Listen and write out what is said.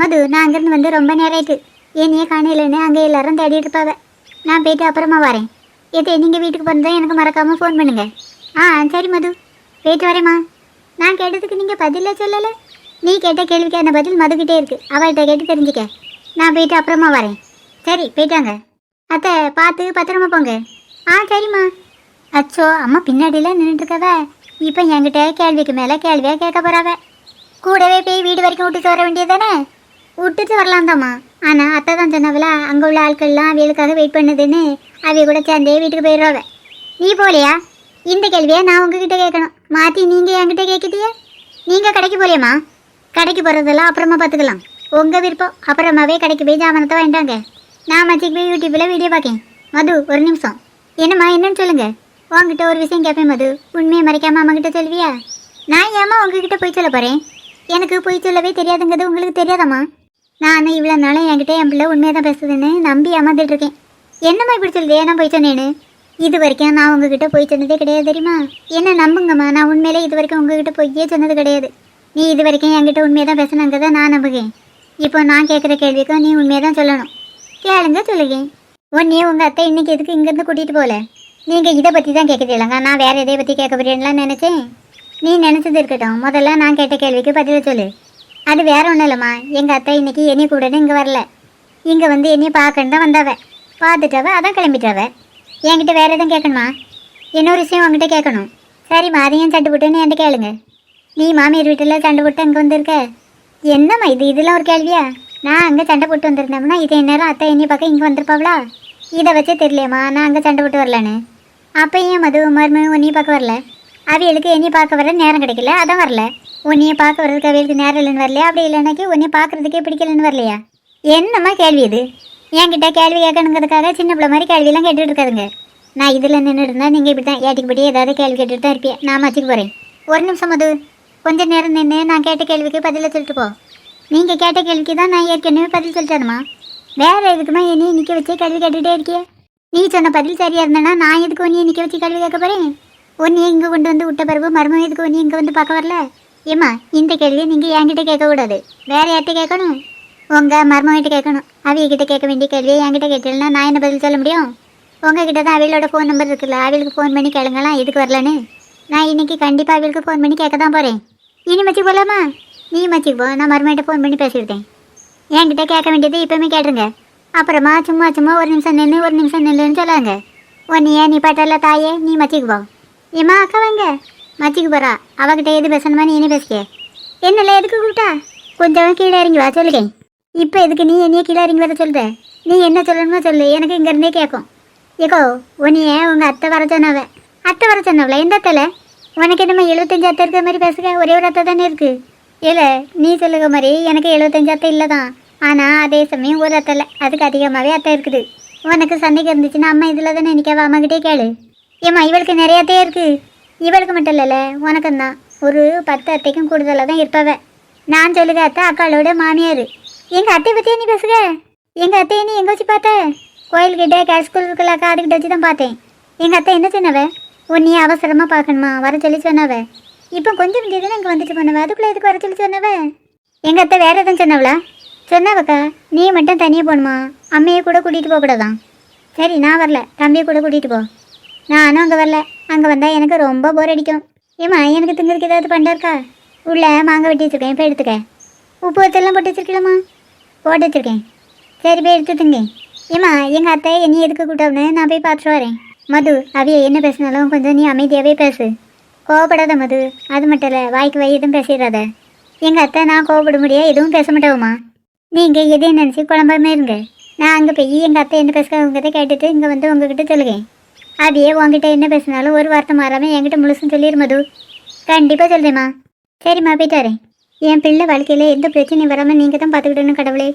மது நான் அங்கேருந்து வந்து ரொம்ப நேரம் ஆயிட்டு. என்னையே காணையிலன்னு அங்கே எல்லாரும் தேடிட்டு இருப்பாவ. நான் போயிட்டு அப்புறமா வரேன். எது நீங்கள் வீட்டுக்கு போனதை எனக்கு மறக்காமல் ஃபோன் பண்ணுங்க. ஆ சரி மது. போயிட்டு வரேம்மா. நான் கேட்டதுக்கு நீங்கள் பதிலே சொல்லலை? நீ கேட்ட கேள்விக்கு அந்த பதில் மதுக்கிட்டே இருக்கு. அவள்கிட்ட கேட்டு தெரிஞ்சுக்க. நான் போயிட்டு அப்புறமா வரேன். சரி போயிட்டாங்க அத்தை பார்த்து பத்திரமா போங்க. ஆ சரிம்மா. அச்சோ அம்மா பின்னாடிலாம் நின்றுட்டுருக்கவ இப்போ என்கிட்ட கேள்விக்கு மேலே கேள்வியாக கேட்க போகிறாவ கூடவே போய் வீடு வரைக்கும் விட்டுட்டு வர வேண்டியதானே விட்டுட்டு வரலாம் தாம்மா ஆனால் அத்தை தான் சொன்னவள அங்கே உள்ள ஆட்கள்லாம் அவியலுக்காக வெயிட் பண்ணுதுன்னு அவிய கூட சேர்ந்தே வீட்டுக்கு போயிடுவாவ. நீ போகலையா? இந்த கேள்வியை நான் உங்ககிட்ட கேட்கணும். மாற்றி நீங்கள் என்கிட்ட கேட்கிட்டியா? நீங்கள் கடைக்கு போகலையம்மா கடைக்கு போகிறதெல்லாம் அப்புறமா பார்த்துக்கலாம். உங்கள் விருப்பம். அப்புறமாவே கடைக்கு போய் ஜாமனத்தை வாங்கிட்டாங்க நான் மச்சிக்கு போய் யூடியூப்பில் வீடியோ பார்க்கேன். மது ஒரு நிமிஷம். என்னம்மா என்னன்னு சொல்லுங்கள் உங்ககிட்ட ஒரு விஷயம் கேட்பேன் மது. உண்மையை மறைக்காம அம்மாக்கிட்ட சொல்வியா நான் ஏம்மா உங்ககிட்ட போய் சொல்ல போகிறேன் எனக்கு போய் சொல்லவே தெரியாதுங்கிறது உங்களுக்கு தெரியாதாம்மா? நான் இவ்வளோ நாளும் என்கிட்ட என் பிள்ளை உண்மையாக தான் பேசுதுன்னு நம்பி ஏமாந்துட்டு இருக்கேன் என்னம்மா இப்படி சொல்லுது? ஏன்னா போய் சொன்னேன்னு? இது வரைக்கும் நான் உங்ககிட்ட போய் சொன்னதே கிடையாது தெரியுமா? என்ன நம்புங்கம்மா நான் உண்மையிலே இது வரைக்கும் உங்ககிட்ட பொய்யே சொன்னது கிடையாது. நீ இது வரைக்கும் என்கிட்ட உண்மையை தான் பேசுனாங்கிறத நான் நம்புகிறேன். இப்போ நான் கேட்குற கேள்விக்கும் நீ உண்மையை தான் சொல்லணும். கேளுங்க சொல்லுங்க. உன்னையே உங்கள் அத்தை இன்னைக்கு எதுக்கு இங்கேருந்து கூட்டிகிட்டு போகல நீங்கள் இதை பற்றி தான் கேட்குறீங்களங்க நான் வேறு எதை பற்றி கேட்க போறேன்லாம் நினச்சேன். நீ நினச்சது இருக்கட்டும். முதல்ல நான் கேட்ட கேள்விக்கு பதில் சொல்லு. அது வேற ஒன்றும் இல்லைம்மா. எங்கள் அத்தை இன்னைக்கு என்னை கூடன்னு இங்கே வரல. இங்கே வந்து என்னையை பார்க்கன்னு தான் வந்தாவ. பார்த்துட்டவ அதான் கிளம்பிட்டவ. என்கிட்ட வேறு எதுவும் கேட்கணுமா? இன்னொரு விஷயம் உங்ககிட்ட கேட்கணும்? சரிம்மா அதையும் சண்டை போட்டுன்னு என்கிட்ட கேளுங்க. நீ மாமியார் வீட்டில் சண்டை போட்டு அங்கே வந்திருக்க? என்னம்மா இது? இதெல்லாம் ஒரு கேள்வியா? நான் அங்கே சண்டை போட்டு வந்திருந்தோம்னா இதே நேரம் அத்தை என்னையை பார்க்க இங்கே வந்திருப்பாவளா? இதை வச்சே தெரியலையம்மா நான் அங்கே சண்டை போட்டு வரலான்னு. அப்போ ஏன் மது மரும உன்னையும் பார்க்க வரல. அவியலுக்கு என்னையும் பார்க்க வர நேரம் கிடைக்கல அதான் வரல. உன்னையே பார்க்க வர்றதுக்கு அவளுக்கு நேரம் இல்லைன்னு வரலையா? அப்படி இல்லைனாக்கி உன்னைய பார்க்கறதுக்கே பிடிக்கலன்னு வரலையா? என்னம்மா கேள்வி இது? என்கிட்ட கேள்வி கேட்கணுங்கிறதுக்காக சின்ன பிள்ளை மாதிரி கேள்வியெல்லாம் கேட்டுட்டு இருக்காதுங்க. நான் இதில் நின்று இருந்தால் நீங்கள் இப்படி தான் ஏட்டிக்குப்படி ஏதாவது கேள்வி கேட்டுட்டு தான் இருப்பேன் நான் மச்சிக்கு போகிறேன் ஒரு நிமிஷம் மது. கொஞ்ச நேரம் நின்று நான் கேட்ட கேள்விக்கு பதிலை சொல்லிட்டு போ. நீங்கள் கேட்ட கேள்விக்கு தான் நான் ஏற்கனவே பதில் சொல்லிட்டேனுமா வேற எதுக்குமா என்னையும் நிற்க வச்சு கேள்வி கேட்டுகிட்டே இருக்கியே? நீ சொன்ன பதில் சரியாக இருந்தேன்னா நான் எதுக்கு உன்னைய நிற்க வச்சு கேள்வி கேட்க போகிறேன் உன்னைய இங்கே கொண்டு வந்து விட்ட பிறகு மருமகம் எதுக்கு உன்னைய இங்கே வந்து பார்க்க வரல? ஏம்மா இந்த கேள்வியை நீங்கள் என்கிட்ட கேட்கக்கூடாது. வேற யார்கிட்ட கேட்கணும்? உங்கள் மருமகிட்ட கேட்கணும். அவியகிட்ட கேட்க வேண்டிய கேள்வியை என்கிட்ட கேட்டலன்னா நான் என்ன பதில் சொல்ல முடியும்? உங்ககிட்ட தான் அவளோட ஃபோன் நம்பர் இருக்குல்ல அவளுக்கு ஃபோன் பண்ணி கேளுங்களாம் எதுக்கு வரலன்னு. நான் இன்னைக்கு கண்டிப்பாக அவளுக்கு ஃபோன் பண்ணி கேட்க தான் போகிறேன் இனி மச்சிக்கு போகலாமா நீ மச்சிக்கு போ நான் மருமகிட்ட ஃபோன் பண்ணி பேசிவிட்டேன் என்கிட்ட கேட்க வேண்டியது இப்போவுமே கேட்டுருங்க. அப்புறமா சும்மா சும்மா ஒரு நிமிஷம் நின்று ஒரு நிமிஷம் நில்லுன்னு சொல்லாங்க. உன்னையே நீ பட்டல தாயே நீ மச்சிக்கு போ. ஏமா அக்கா வாங்க. மச்சிக்கு போறா. அவகிட்ட எது பேசணுமா நீ என்ன பேசிக்க. என்னல எதுக்கு கூப்பிட்டா? கொஞ்சம் கீழே இறங்கி வா சொல்லுங்க இப்போ எதுக்கு நீ என்னைய கீழே இறங்கி வர சொல்ற? நீ என்ன சொல்லணுமோ சொல்லு. எனக்கு இங்கேருந்தே கேட்கும் ஏகோ உன்னைய உங்கள் அத்தை வர சொன்னவ. அத்தை வர சொன்னவள? எந்த அத்தைல? உனக்கு என்னம்மா எழுபத்தஞ்சு அத்தை இருக்கிற மாதிரி பேசுக. ஒரே ஒரு அத்தை தானே இருக்கு. இல்லை நீ சொல்லுக மாதிரி எனக்கு எழுபத்தஞ்சு அத்தை இல்லை தான். ஆனால் அதே சமயம் ஒரு அத்தை இல்லை. அதுக்கு அதிகமாகவே அத்தை இருக்குது. உனக்கு சந்தேகம் இருந்துச்சுன்னா அம்மா இதில் தானே நினைக்காவ அம்மாக்கிட்டே கேளு. ஏம்மா இவளுக்கு நிறைய அத்தையே இருக்குது இவளுக்கு மட்டும் இல்லைல்ல உனக்கும் தான் ஒரு பத்து அத்தைக்கும் கூடுதலாக தான் இருப்பவ. நான் சொல்லுக அத்தை அக்காளோட மாமியார். எங்கள் அத்தையை பற்றியே நீ பேசுக? எங்கள் அத்தையை நீ எங்கே வச்சு பார்த்த? கோயில்கிட்ட கேஸ் ஸ்கூல் இருக்கலாக்கா அதுக்கிட்ட வச்சு தான் பார்த்தேன். எங்கள் அத்தை என்ன சொன்னவ? உன்னையே அவசரமாக பார்க்கணுமா? வர சொல்லி சொன்னவ. இப்போ கொஞ்சம் முந்தைய இங்கே வந்துட்டு போனவ? அதுக்குள்ளே எதுக்கு வர சொல்லி சொன்னவ? எங்கள் அத்தை வேறு எதுவும் சொன்னவளா? சொன்னவக்கா நீ மட்டும் தனியாக போகணுமா? அம்மையை கூட கூட்டிகிட்டு போகக்கூடாதான். சரி நான் வரல. தம்பியை கூட கூட்டிகிட்டு போ. நானும் அங்கே வரல. அங்கே வந்தால் எனக்கு ரொம்ப போர் அடிக்கும். ஏம்மா எனக்கு திங்கிறதுக்கு ஏதாவது பண்டா இருக்கா? உள்ளே மாங்காய் வெட்டி வச்சுருக்கேன் போய் எடுத்துக்க உப்பு வத்தெல்லாம் போட்டு வச்சுருக்கலாமா போட்டு வச்சுருக்கேன். சரி போய் எடுத்து திங்க. ஏம்மா எங்கள் அத்தை என்னை எதுக்கு கூட்டம்னு நான் போய் பார்த்துட்டு வரேன். மது அவிய என்ன பேசினாலும் கொஞ்சம் நீ அமைதியாகவே பேசு. கோவப்படாத மது அது மட்டும் இல்லை வாய்க்கு வாய் எதுவும் பேசிடாத. எங்கள் அத்தை நான் கோவப்பட முடியா எதுவும் பேச மாட்டோமா நீங்கள் எதையும் நினச்சி குழம்பாம இருங்க. நான் அங்கே போய் எங்கள் அத்தை என்ன பேசுகிறவங்ககிட்ட கேட்டுட்டு இங்கே வந்து உங்ககிட்ட சொல்லுவேன் அதையே உங்ககிட்ட என்ன பேசினாலும் ஒரு வார்த்தை மாறாமல் என்கிட்ட முழுசும் சொல்லிடு மது. கண்டிப்பாக சொல்கிறேம்மா சரிம்மா போயிட்டு வரேன். என் பிள்ளை வாழ்க்கையில் எந்த பிரச்சனையும் வராமல் நீங்கள் தான் பார்த்துக்கிட்டணும் கடவுளே.